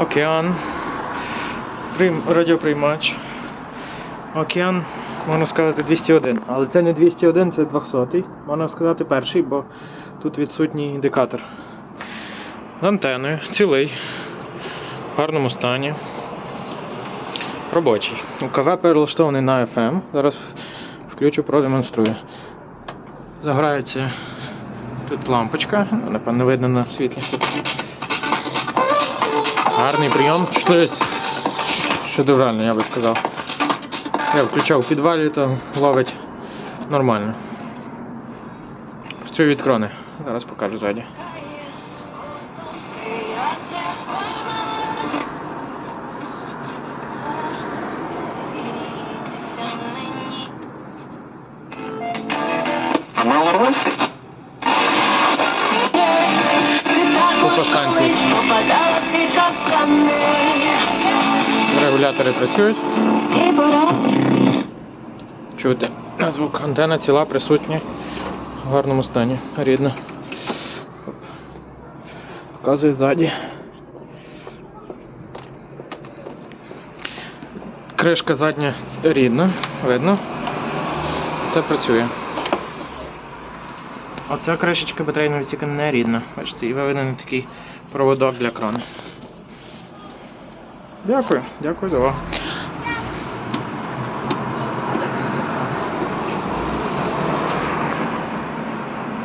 Океан. Прийм... Радіоприймач. Океан, можна сказати, 201. Але це не 201, це 200. Можна сказати перший, бо тут відсутній індикатор. З антеною, цілий, в гарному стані. Робочий. УКВ перелаштований на FM. Зараз включу, продемонструю. Заграється тут лампочка, ну, напевно, видно на світлі. Гарний прийом. Щось шедевральний, я би сказав. Я включав у підвалі, то ловить нормально. Працюю від крони. Зараз покажу ззаді. Купа Регулятори працюють. Чути. Звук антена ціла присутня в гарному стані. Рідна. Оп. Показую ззаді. Кришка задня рідна, видно. Це працює. Оця кришечка батарейного відсіка не рідна. Бачите, і виведений такий проводок для крани. Дякую, дякую за увагу.